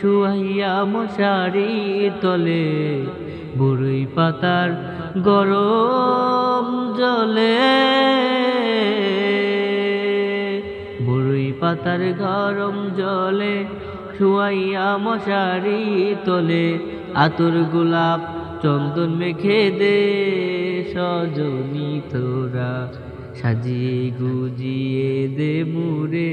শুয়াইয়া মশারি তলে, বড়ই পাতার গরম জলে। বড়ই পাতার গরম জলে শুয়াইয়া মশারি তলে, আতর গোলাপ চন্দন মেখে দে সজনী তোরা, সাজিয়ে গুজিয়ে দে মুরে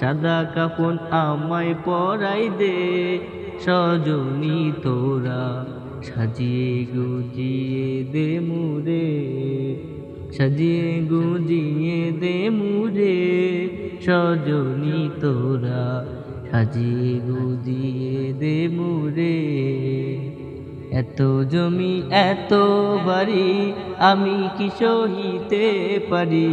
সাদা কাপড় আমায় পরাই দে, সজনী তোরা সাজিয়ে গুজিয়ে দে মুরে, সাজিয়ে গুজিয়ে দে মুরে, সজনী তোরা সাজিয়ে গুজিয়ে দে মুরে। এত জমি, এত বাড়ি আমি কি সহিতে পারি?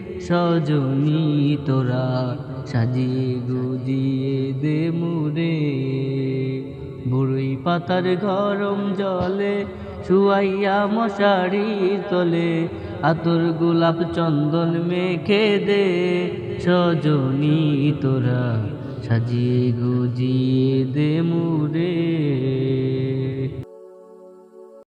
সজনী তোরা সাজিয়ে গুজিয়ে দে মুরে বুড়ি পাতার গরম জলে শুয়াইয়া মশারির তলে, আতর গোলাপ চন্দন মেখে দে। সজনী তোরা সাজিয়ে গুজিয়ে দে মুরে